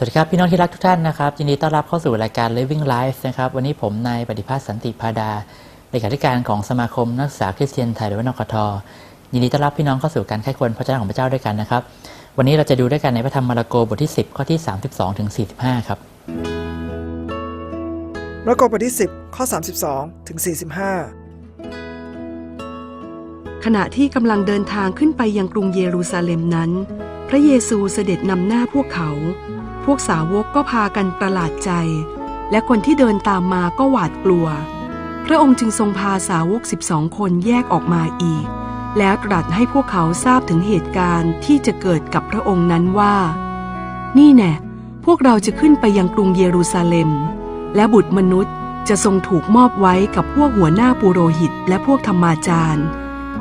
สวัสดีครับ พี่น้องที่รักทุกท่านนะครับยินดีต้อนรับเข้าสู่รายการ Living Life นะครับวันนี้ผมนายปฏิภาสสันติพาดาเลขาธิการของสมาคมนักศึกษาคริสเตียนไทยหรือว่านกทยินดีต้อนรับพี่น้องเข้าสู่การไข้ควรพระเจ้าของพระเจ้าด้วยกันนะครับ วันนี้เราจะดูด้วยกันในพระธรรมมาระโกบทที่ 10 ข้อที่ 32ถึง45 ครับมาระโกบทที่ 10 ข้อ 32ถึง45 ขณะที่กำลังเดินทางขึ้นไปยังกรุงเยรูซาเล็มนั้น พระเยซูเสด็จนำหน้าพวกเขาพ วกสาวกก็พากันประหลาดใจ และคนที่เดินตามมาก็หวาดกลัว พระองค์จึงทรงพาสาวก12คนแยกออกมาอีก แล้วตรัสให้พวกเขาทราบถึงเหตุการณ์ที่จะเกิดกับพระองค์นั้นว่า นี่แน่พวกเราจะขึ้นไปยังกรุงเยรูซาเล็ม และบุตรมนุษย์จะทรงถูกมอบไว้กับพวกหัวหน้าปุโรหิตและพวกธรรมาจารย์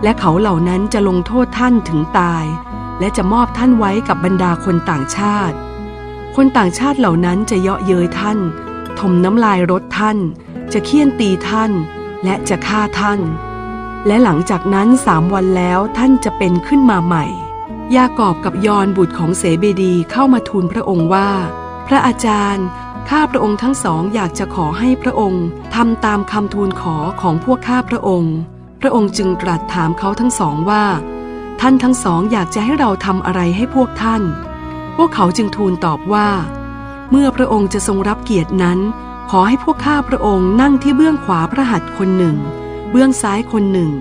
และเขาเหล่านั้นจะลงโทษท่านถึงตาย และจะมอบท่านไว้กับบรรดาคนต่างชาติ คนต่างชาติเหล่านั้นจะเยาะเย้ยท่าน ถมน้ำลายรถท่าน จะเคี่ยนตีท่าน และจะฆ่าท่าน และหลังจากนั้นสามวันแล้วท่านจะเป็นขึ้นมาใหม่ ยากอบกับยอนบุตรของเสเบดีเข้ามาทูลพระองค์ว่า พระอาจารย์ข้าพระองค์ทั้งสองอยากจะขอให้พระองค์ทำตามคำทูลขอของพวกข้าพระองค์ พระองค์จึงตรัสถามเขาทั้งสองว่า ท่านทั้งสองอยากจะให้เราทำอะไรให้พวกท่าน พวกเขาจึงทูลตอบว่า เมื่อพระองค์จะทรงรับเกียรตินั้น ขอให้พวกข้าพระองค์นั่งที่เบื้องขวาพระหัตถ์คนหนึ่ง เบื้องซ้ายคนหนึ่ง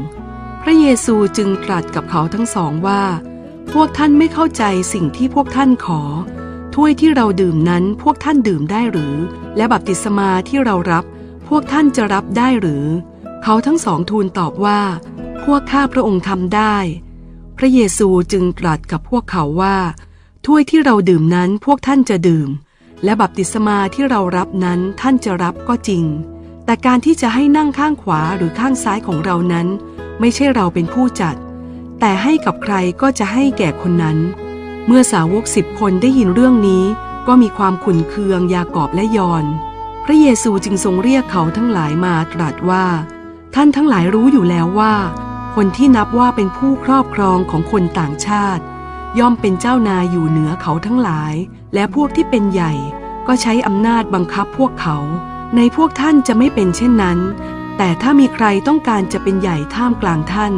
พระเยซูจึงตรัสกับเขาทั้งสองว่า พวกท่านไม่เข้าใจสิ่งที่พวกท่านขอ ถ้วยที่เราดื่มนั้นพวกท่านดื่มได้หรือ และบัพติศมาที่เรารับ พวกท่านจะรับได้หรือ เขาทั้งสองทูลตอบว่า พวกข้าพระองค์ทำได้ พระเยซูจึงตรัสกับพวกเขาว่า ถ้วยที่เราดื่มนั้นพวกท่านจะดื่ม และบัพติศมาที่เรารับนั้นท่านจะรับก็จริง แต่การที่จะให้นั่งข้างขวาหรือข้างซ้ายของเรานั้น ไม่ใช่เราเป็นผู้จัด แต่ให้กับใครก็จะให้แก่คนนั้น เมื่อสาวกสิบคนได้ยินเรื่องนี้ ก็มีความขุนเคืองยากอบและยอน พระเยซูจึงทรงเรียกเขาทั้งหลายมาตรัสว่า ท่านทั้งหลายรู้อยู่แล้วว่า คนที่นับว่าเป็นผู้ครอบครองของคนต่างชาติ ย่อมเป็นเจ้านายอยู่เหนือเขาทั้งหลาย และพวกที่เป็นใหญ่ก็ใช้อำนาจบังคับพวกเขา ในพวกท่านจะไม่เป็นเช่นนั้น แต่ถ้ามีใครต้องการจะเป็นใหญ่ท่ามกลางท่าน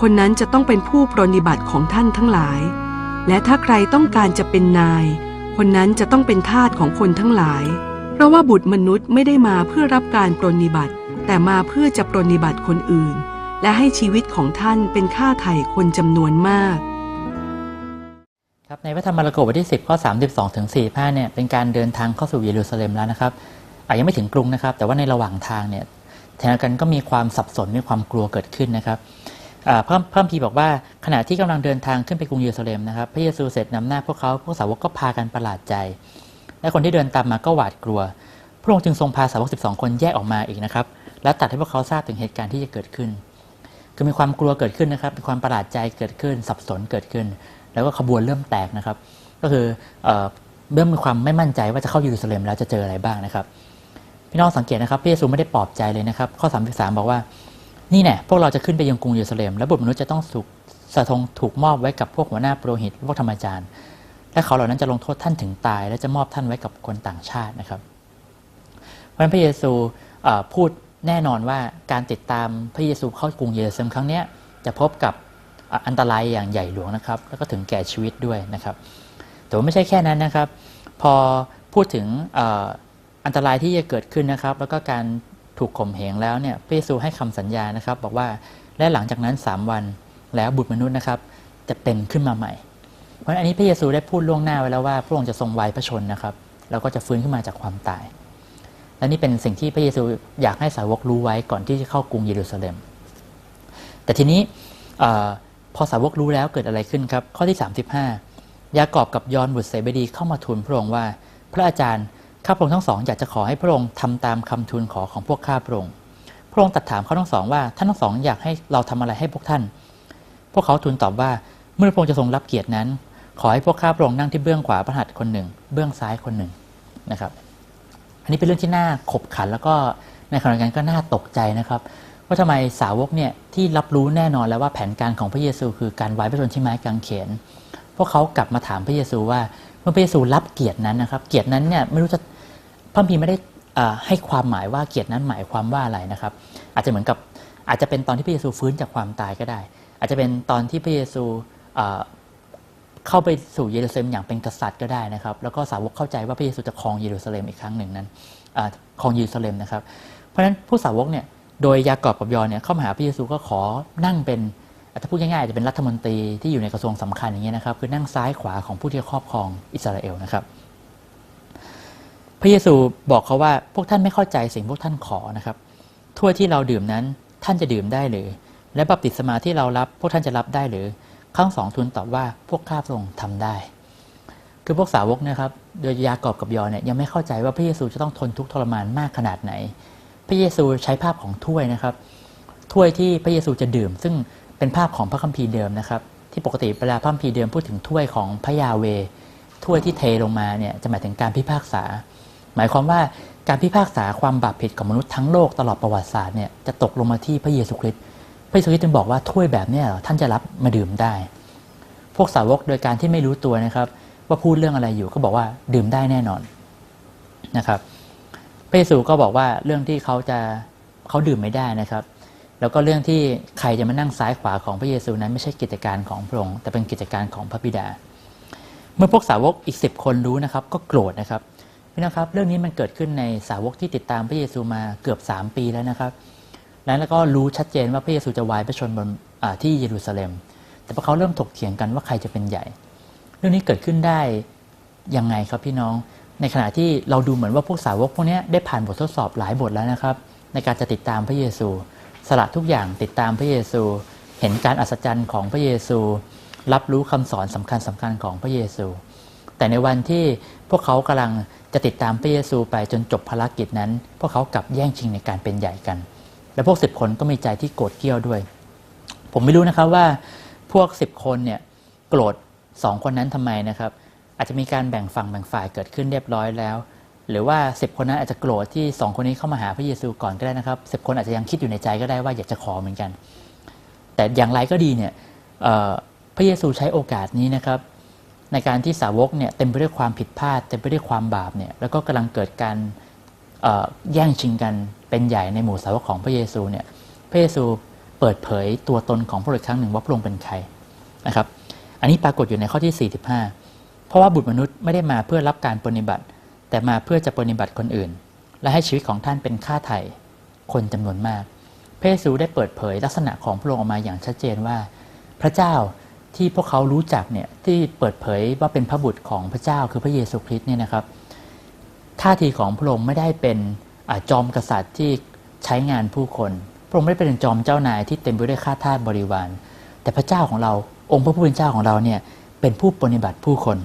คนนั้นจะต้องเป็นผู้ปรนนิบัติของท่านทั้งหลาย และถ้าใครต้องการจะเป็นนาย คนนั้นจะต้องเป็นทาสของคนทั้งหลาย เพราะว่าบุตรมนุษย์ไม่ได้มาเพื่อรับการปรนนิบัติ แต่มาเพื่อจะปรนนิบัติคนอื่น และให้ชีวิตของท่านเป็นค่าไถ่คนจำนวนมาก ครับในพระธรรมมาระโกบทที่ 10 ข้อ 32 ถึง 45 เนี่ยเป็นการเดินทางเข้าสู่เยรูซาเล็มแล้วนะครับอาจยังไม่ถึงกรุงนะครับ แต่ว่าในระหว่างทางเนี่ยแทนกันก็มีความสับสนมีความกลัวเกิดขึ้นนะครับเพิ่มเพิ่มทีบอกว่าขณะที่กำลังเดินทางขึ้นไปกรุงเยรูซาเล็มนะครับพระเยซูเสร็จนำหน้าพวกเขาพวกสาวกก็พากันประหลาดใจ และคนที่เดินตามมาก็หวาดกลัว พระองค์จึงทรงพาสาวก12 คนแยกออกมาอีกนะครับและตัดให้พวกเขาทราบถึงเหตุการณ์ที่จะเกิดขึ้น คือมีความกลัวเกิดขึ้นนะครับมีความประหลาดใจเกิดขึ้น สับสนเกิดขึ้น แล้วก็ขบวนเริ่มแตกนะครับ ก็คือเริ่มมีความไม่มั่นใจว่าจะเข้าเยรูซาเล็มแล้วจะเจออะไรบ้างนะครับ พี่น้องสังเกตนะครับพระเยซูไม่ได้ปลอบใจเลยนะครับ ข้อ 33 บอกว่านี่แน่พวกเราจะขึ้นไปยังกรุงเยรูซาเล็มและบุตรมนุษย์จะต้องถูกสะทงถูกมอบไว้กับพวกหัวหน้าโปรหิตพวกธรรมจารย์ และเขาเหล่านั้นจะลงโทษท่านถึงตาย และจะมอบท่านไว้กับคนต่างชาตินะครับเพราะฉะนั้นพระเยซูพูดแน่นอนว่าการติดตามพระเยซูเข้ากรุงเยรูซาเล็มครั้งนี้จะพบกับ อันตรายอย่างใหญ่หลวงนะครับ แล้วก็ถึงแก่ชีวิตด้วยนะครับ แต่ว่าไม่ใช่แค่นั้นนะครับ พอพูดถึงอันตรายที่จะเกิดขึ้นนะครับ แล้วก็การถูกข่มเหงแล้วเนี่ยพระเยซูให้คำสัญญานะครับ บอกว่าและหลังจากนั้น 3 วันแล้วบุตรมนุษย์นะครับ จะเป็นขึ้นมาใหม่ เพราะอันนี้พระเยซูได้พูดล่วงหน้าไว้แล้วว่าพระองค์จะทรงไว้พระชนนะครับแล้วก็จะฟื้นขึ้นมาจากความตาย และนี่เป็นสิ่งที่พระเยซูอยากให้สาวกรู้ไว้ก่อนที่จะเข้ากรุงเยรูซาเล็ม แต่ทีนี้ พอสาวกรู้แล้วเกิดอะไรขึ้นครับ ข้อที่ 35 ยากอบกับยอนบุตรเสบดีเข้ามาทูลพระองค์ว่า พระอาจารย์ข้าพระองค์ทั้งสองอยากจะขอให้พระองค์ทำตามคำทูลขอของพวกข้าพระองค์พระองค์ตัดถามเขาทั้งสองว่าท่านทั้งสองอยากให้เราทำอะไรให้พวกท่าน พวกเขาทูลตอบว่าเมื่อพระองค์จะทรงรับเกียรตินั้น ขอให้พวกข้าพระองค์นั่งที่เบื้องขวาพระหัตถ์คนหนึ่ง เบื้องซ้ายคนหนึ่งนะครับ อันนี้เป็นเรื่องที่น่าขบขันแล้วก็ในขณะเดียวกันก็น่าตกใจนะครับ ว่าทำไมสาวกเนี่ยที่รับรู้แน่นอนแล้วว่าแผนการของพระเยซูคือการไว้พระชนม์ที่ไม้กางเขน พวกเขากลับมาถามพระเยซูว่าเมื่อพระเยซูรับเกียรตินั้นนะครับ เกียรตินั้นเนี่ยไม่รู้จะพระคัมภีไม่ได้ให้ความหมายว่าเกียรตินั้นหมายความว่าอะไรนะครับ อาจจะเหมือนกับอาจจะเป็นตอนที่พระเยซูฟื้นจากความตายก็ได้ อาจจะเป็นตอนที่พระเยซูเข้าไปสู่เยรูซาเล็มอย่างเป็นกษัตริย์ก็ได้นะครับ แล้วก็สาวกเข้าใจว่าพระเยซูจะครองเยรูซาเล็มอีกครั้งหนึ่งนั้นครองเยรูซาเล็มนะครับ เพราะฉะนั้นผู้สาวกเนี่ย โดยยากอบกับยอนเนี่ยเข้ามาหาพระเยซูก็ขอนั่งเป็นถ้าพูดง่ายๆจะเป็นรัฐมนตรีที่อยู่ในกระทรวงสำคัญอย่างเงี้ยนะครับ คือนั่งซ้ายขวาของผู้ที่ครอบครองอิสราเอลนะครับ พระเยซูบอกเขาว่าพวกท่านไม่เข้าใจสิ่งพวกท่านขอนะครับถ้วยที่เราดื่มนั้นท่านจะดื่มได้หรือ และบัพติศมาที่เรารับพวกท่านจะรับได้หรือข้างสองทูลตอบว่าพวกข้าพระองค์ทำได้ คือพวกสาวกนะครับ โดยยากอบกับยอนเนี่ยยังไม่เข้าใจว่าพระเยซูจะต้องทนทุกข์ทรมานมากขนาดไหน พระเยซูใช้ภาพของถ้วยนะครับ ถ้วยที่พระเยซูจะดื่ม ซึ่งเป็นภาพของพระคัมภีร์เดิมนะครับ ที่ปกติเวลาพระคัมภีร์เดิมพูดถึงถ้วยของพระยาเว ถ้วยที่เทลงมาเนี่ยจะหมายถึงการพิพากษา หมายความว่าการพิพากษาความบาปผิดของมนุษย์ทั้งโลกตลอดประวัติศาสตร์เนี่ยจะตกลงมาที่พระเยซูคริสต์พระเยซูคริสต์จึงบอกว่าถ้วยแบบนี้ท่านจะรับมาดื่มได้ พวกสาวกโดยการที่ไม่รู้ตัวนะครับ ว่าพูดเรื่องอะไรอยู่ก็บอกว่าดื่มได้แน่นอนนะครับ พระเยซูก็บอกว่าเรื่องที่เขาจะเขาดื่มไม่ได้นะครับ แล้วก็เรื่องที่ใครจะมานั่งซ้ายขวาของพระเยซูนั้นไม่ใช่กิจการของพระองค์แต่เป็นกิจการของพระบิดา เมื่อพวกสาวกอีกสิบคนรู้นะครับ ก็โกรธนะครับพี่นะครับ เรื่องนี้มันเกิดขึ้นในสาวกที่ติดตามพระเยซูมาเกือบ 3 ปีแล้วนะครับแล้วก็รู้ชัดเจนว่าพระเยซูจะวายพระชนบนที่เยรูซาเล็ม แต่พอเขาเริ่มถกเถียงกันว่าใครจะเป็นใหญ่ เรื่องนี้เกิดขึ้นได้ยังไงครับพี่น้อง ในขณะที่เราดูเหมือนว่าพวกสาวกพวกนี้ได้ผ่านบททดสอบหลายบทแล้วนะครับ ในการจะติดตามพระเยซู สละทุกอย่างติดตามพระเยซู เห็นการอัศจรรย์ของพระเยซู รับรู้คำสอนสำคัญสำคัญของพระเยซู แต่ในวันที่พวกเขากำลังจะติดตามพระเยซูไปจนจบภารกิจนั้น พวกเขากลับแย่งชิงในการเป็นใหญ่กัน และพวกสิบคนก็มีใจที่โกรธเกรี้ยวด้วย ผมไม่รู้นะครับว่าพวกสิบคนเนี่ยโกรธสองคนนั้นทำไมนะครับ อาจจะมีการแบ่งฝั่งแบ่งฝ่ายเกิดขึ้นเรียบร้อยแล้ว หรือว่าสิบคนนั้นอาจจะโกรธที่สองคนนี้เข้ามาหาพระเยซูก่อนก็ได้นะครับสิบคนอาจจะยังคิดอยู่ในใจก็ได้ว่าอยากจะขอเหมือนกัน แต่อย่างไรก็ดีเนี่ยพระเยซูใช้โอกาสนี้นะครับ ในการที่สาวกเนี่ยเต็มไปด้วยความผิดพลาดเต็มไปด้วยความบาปเนี่ยแล้วก็กำลังเกิดการแย่งชิงกันเป็นใหญ่ในหมู่สาวกของพระเยซูเนี่ยพระเยซูเปิดเผยตัวตนของพระองค์ครั้งหนึ่งว่าพระองค์เป็นใครนะครับ อันนี้ปรากฏอยู่ในข้อที่ 45 เพราะว่าบุตรมนุษย์ไม่ได้มาเพื่อรับการปฏิบัติ แต่มาเพื่อจะปฏิบัติคนอื่น และให้ชีวิตของท่านเป็นค่าไถ่คนจำนวนมาก พระเยซูได้เปิดเผยลักษณะของพระองค์ออกมาอย่างชัดเจนว่า พระเจ้าที่พวกเขารู้จักเนี่ยที่เปิดเผยว่าเป็นพระบุตรของพระเจ้าคือพระเยซูคริสต์เนี่ยนะครับท่าทีของพระองค์ไม่ได้เป็นจอมกษัตริย์ที่ใช้งานผู้คน พระองค์ไม่ได้เป็นจอมเจ้านายที่เต็มไปด้วยข้าทาสบริวาร แต่พระเจ้าของเราองค์พระผู้เป็นเจ้าของเราเนี่ยเป็นผู้ปฏิบัติผู้คน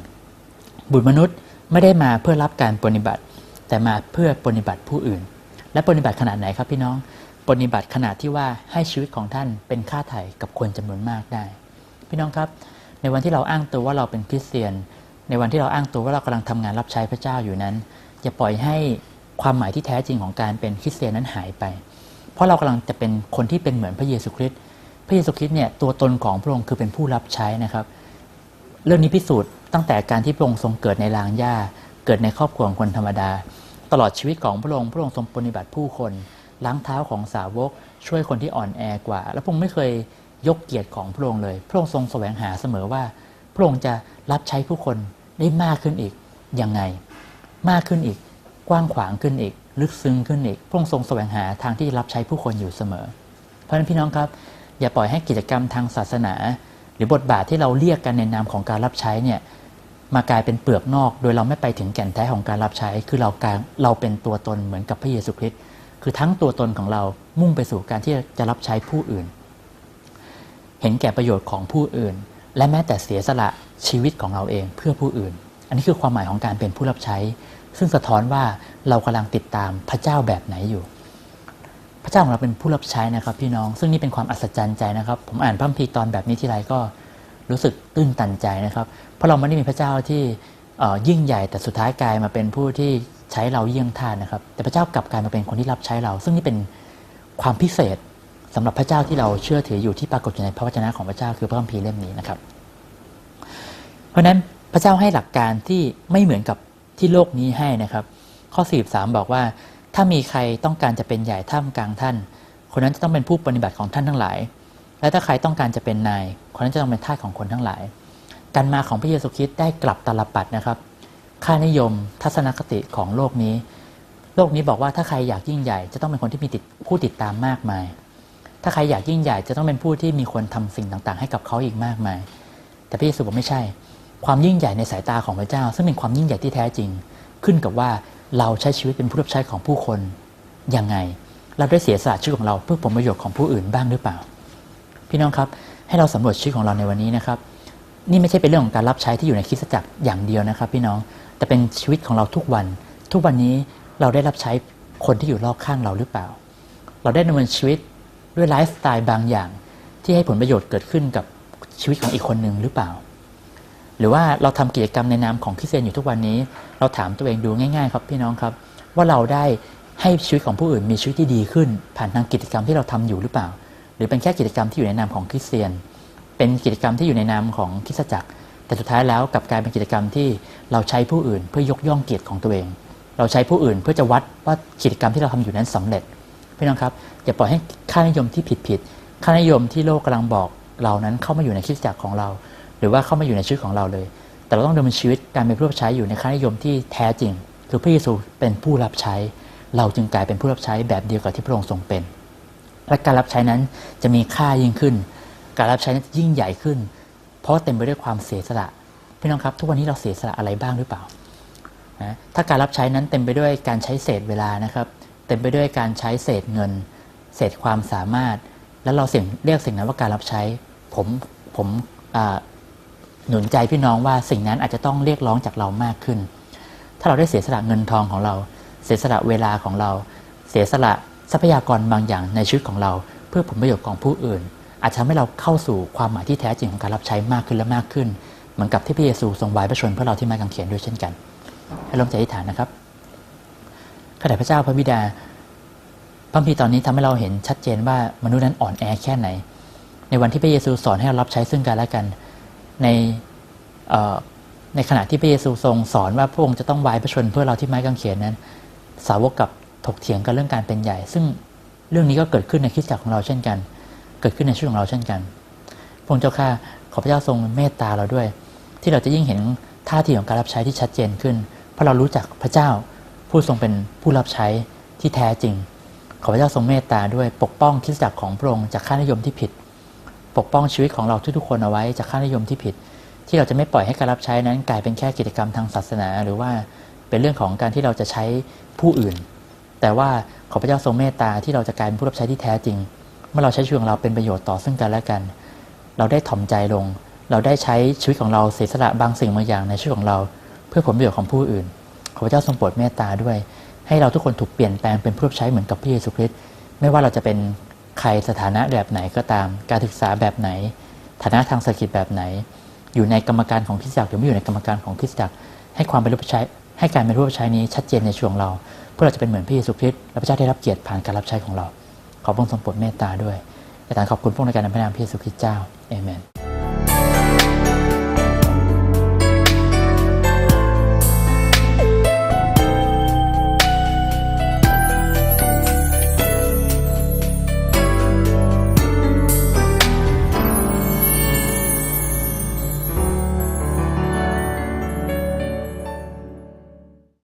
บุตรมนุษย์ไม่ได้มาเพื่อรับการปฏิบัติ แต่มาเพื่อปฏิบัติผู้อื่น และปฏิบัติขนาดไหนครับพี่น้องปฏิบัติขนาดที่ว่าให้ชีวิตของท่านเป็นค่าไถ่กับคนจำนวนมากได้ พี่น้องครับในวันที่เราอ้างตัวว่าเราเป็นคริสเตียน ในวันที่เราอ้างตัวว่าเรากำลังทำงานรับใช้พระเจ้าอยู่นั้นอย่าปล่อยให้ความหมายที่แท้จริงของการเป็นคริสเตียนนั้นหายไป เพราะเรากำลังจะเป็นคนที่เป็นเหมือนพระเยซูคริสต์พระเยซูคริสต์เนี่ยตัวตนของพระองค์คือเป็นผู้รับใช้นะครับ เรื่องนี้พิสูจน์ตั้งแต่การที่พระองค์ทรงเกิดในลางหญ้าเกิดในครอบครัวของคนธรรมดา ตลอดชีวิตของพระองค์พระองค์ทรงปฏิบัติผู้คน ล้างเท้าของสาวก ช่วยคนที่อ่อนแอกว่า และพระองค์ไม่เคยยกเกียรติของพระองค์เลย พระองค์ทรงแสวงหาเสมอว่า พระองค์จะรับใช้ผู้คนได้มากขึ้นอีกยังไง มากขึ้นอีก กว้างขวางขึ้นอีก ลึกซึ้งขึ้นอีก พระองค์ทรงแสวงหาทางที่รับใช้ผู้คนอยู่เสมอ เพราะฉะนั้นพี่น้องครับ อย่าปล่อยให้กิจกรรมทางศาสนา หรือบทบาทที่เราเรียกกันในนามของการรับใช้เนี่ยมากลายเป็นเปลือกนอก โดยเราไม่ไปถึงแก่นแท้ของการรับใช้ คือเราการเราเป็นตัวตนเหมือนกับพระเยซูคริสต์คือทั้งตัวตนของเรามุ่งไปสู่การที่จะรับใช้ผู้อื่น เห็นแก่ประโยชน์ของผู้อื่น และแม้แต่เสียสละชีวิตของเราเองเพื่อผู้อื่น อันนี้คือความหมายของการเป็นผู้รับใช้ ซึ่งสะท้อนว่าเรากำลังติดตามพระเจ้าแบบไหนอยู่ ระเจ้าของเราเป็นผู้รับใช้นะครับ พี่น้อง ซึ่งนี่เป็นความอัศจรรย์ใจนะครับ ผมอ่านพระคัมภีร์ตอนแบบนี้ที่ไรก็รู้สึกตื้นตันใจนะครับ เพราะเราไม่ได้มีพระเจ้าที่ยิ่งใหญ่แต่สุดท้ายกลายมาเป็นผู้ที่ใช้เราเยี่ยงทานนะครับ แต่พระเจ้ากลับกลายมาเป็นคนที่รับใช้เรา ซึ่งนี่เป็นความพิเศษสำหรับพระเจ้าที่เราเชื่อถืออยู่ที่ปรากฏอยู่ในพระวจนะของพระเจ้าคือพระคัมภีร์เล่มนี้นะครับ เพราะฉะนั้นพระเจ้าให้หลักการที่ไม่เหมือนกับที่โลกนี้ให้นะครับ ข้อ 43 บอกว่า ถ้ามีใครต้องการจะเป็นใหญ่ท่ามกลางท่าน คนนั้นจะต้องเป็นผู้ปฏิบัติของท่านทั้งหลาย และถ้าใครต้องการจะเป็นนาย คนนั้นจะต้องเป็นทาสของคนทั้งหลาย การมาของพระเยซูคริสต์ได้กลับตาลปัดนะครับ ค่านิยมทัศนคติของโลกนี้ โลกนี้บอกว่าถ้าใครอยากยิ่งใหญ่จะต้องเป็นคนที่มีติดผู้ติดตามมากมาย ถ้าใครอยากยิ่งใหญ่จะต้องเป็นผู้ที่มีคนทำสิ่งต่างๆ ให้กับเขาอีกมากมาย แต่พระเยซูบอกไม่ใช่ ความยิ่งใหญ่ในสายตาของพระเจ้า ซึ่งเป็นความยิ่งใหญ่ที่แท้จริง ขึ้นกับว่า เราใช้ชีวิตเป็นผู้รับใช้ของผู้คนยังไง เราได้เสียสละชีวิตของเราเพื่อผลประโยชน์ของผู้อื่นบ้างหรือเปล่า พี่น้องครับให้เราสำรวจชีวิตของเราในวันนี้นะครับ นี่ไม่ใช่เป็นเรื่องของการรับใช้ที่อยู่ในคริสตจักรอย่างเดียวนะครับ พี่น้องแต่เป็นชีวิตของเราทุกวัน ทุกวันนี้เราได้รับใช้คนที่อยู่รอบข้างเราหรือเปล่า เราได้ดำเนินชีวิตด้วยไลฟ์สไตล์บางอย่าง ที่ให้ผลประโยชน์เกิดขึ้นกับชีวิตของอีกคนหนึ่งหรือเปล่า หรือว่าเราทำกิจกรรมในนามของคริสเตียนอยู่ทุกวันนี้ เราถามตัวเองดูง่ายๆ ครับพี่น้องครับ ว่าเราได้ให้ชีวิตของผู้อื่นมีชีวิตที่ดีขึ้น ผ่านทางกิจกรรมที่เราทำอยู่หรือเปล่า หรือเป็นแค่กิจกรรมที่อยู่ในนามของคริสเตียน เป็นกิจกรรมที่อยู่ในนามของคริสตจักร แต่สุดท้ายแล้วกลับกลายเป็นกิจกรรมที่เราใช้ผู้อื่น เพื่อยกย่องเกียรติของตัวเอง เราใช้ผู้อื่นเพื่อจะวัดว่ากิจกรรมที่เราทำอยู่นั้นสำเร็จพี่น้องครับอย่าปล่อยให้ค่านิยมที่ผิดๆค่านิยมที่โลกกำลังบอกเรานั้นเข้ามาอยู่ในคริสตจักรของเรา หรือว่าเข้ามาอยู่ในชีวิตของเราเลย แต่เราต้องดำเนินชีวิตการเป็นผู้รับใช้อยู่ในค่านิยมที่แท้จริง คือพระเยซูเป็นผู้รับใช้ เราจึงกลายเป็นผู้รับใช้แบบเดียวกับที่พระองค์ทรงเป็น และการรับใช้นั้นจะมีค่ายิ่งขึ้น การรับใช้นั้นยิ่งใหญ่ขึ้น เพราะเต็มไปด้วยความเสียสละพี่น้องครับ ทุกวันนี้เราเสียสละอะไรบ้างหรือเปล่านะถ้าการรับใช้นั้นเต็มไปด้วยการใช้เศษเวลานะครับ เต็มไปด้วยการใช้เศษเงิน เศษความสามารถ แล้วเราเสียงเรียกสิ่งนั้นว่าการรับใช้ ผมผมอ่า หนุนใจพี่น้องว่าสิ่งนั้นอาจจะต้องเรียกร้องจากเรามากขึ้น ถ้าเราได้เสียสละเงินทองของเรา เสียสละเวลาของเรา เสียสละทรัพยากรบางอย่างในชีวิตของเรา เพื่อผลประโยชน์ของผู้อื่น อาจจะทำให้เราเข้าสู่ความหมายที่แท้จริงของการรับใช้มากขึ้นและมากขึ้น เหมือนกับที่พระเยซูทรงไว้พระชนเพื่อเราที่ไม้กางเขียนด้วยเช่นกัน ให้ลงใจอธิษฐานนะครับข้าแต่พระเจ้าพระบิดาพระคัมภีร์ตอนนี้ทำให้เราเห็นชัดเจนว่ามนุษย์นั้นอ่อนแอแค่ไหน ในวันที่พระเยซูสอนให้เรารับใช้ซึ่งกันและกัน ในในขณะที่พระเยซูทรงสอนว่าพระองค์จะต้องไว้พระชนเพื่อเราที่ไม้กางเขนนั้น สาวกกับถกเถียงกันเรื่องการเป็นใหญ่ ซึ่งเรื่องนี้ก็เกิดขึ้นในคริสตจักรของเราเช่นกัน เกิดขึ้นในชีวิตของเราเช่นกัน พระองค์เจ้าข้าขอพระเจ้าทรงเมตตาเราด้วย ที่เราจะยิ่งเห็นท่าทีของการรับใช้ที่ชัดเจนขึ้น เพราะเรารู้จักพระเจ้าผู้ทรงเป็นผู้รับใช้ที่แท้จริง ขอพระเจ้าทรงเมตตาด้วยปกป้องคริสตจักรของพระองค์จากค่านิยมที่ผิด ปกป้องชีวิตของเราทุกๆคนเอาไว้จากค่านิยมที่ผิด ที่เราจะไม่ปล่อยให้การรับใช้นั้น กลายเป็นแค่กิจกรรมทางศาสนา หรือว่าเป็นเรื่องของการที่เราจะใช้ผู้อื่น แต่ว่าขอพระเจ้าทรงเมตตาที่เราจะกลายเป็นผู้รับใช้ที่แท้จริง เมื่อเราใช้ชีวิตของเราเป็นประโยชน์ต่อซึ่งกันและกัน เราได้ถ่อมใจลง เราได้ใช้ชีวิตของเราเสียสละบางสิ่งบางอย่างในชีวิตของเรา เพื่อผลประโยชน์ของผู้อื่น ขอพระเจ้าทรงโปรดเมตตาด้วย ให้เราทุกคนถูกเปลี่ยนแปลงเป็นผู้รับใช้เหมือนกับพระเยซูคริสต์ไม่ว่าเราจะเป็น ใครสถานะแบบไหนก็ตาม การศึกษาแบบไหน ฐานะทางเศรษฐกิจแบบไหน อยู่ในกรรมการของคริสตจักรหรือไม่อยู่ในกรรมการของคริสตจักร ให้ความเป็นรูปใช้ให้การเป็นรูปใช้นี้ชัดเจนในช่วงเราเพื่อเราจะเป็นเหมือนพระเยซูคริสต์และพระเจ้าได้รับเกียรติผ่านการรับใช้ของเรา ขอพระองค์ทรงโปรดเมตตาด้วยอาจารย์ขอบคุณพวกในการนำพระนามพระเยซูคริสต์เจ้าเอเมน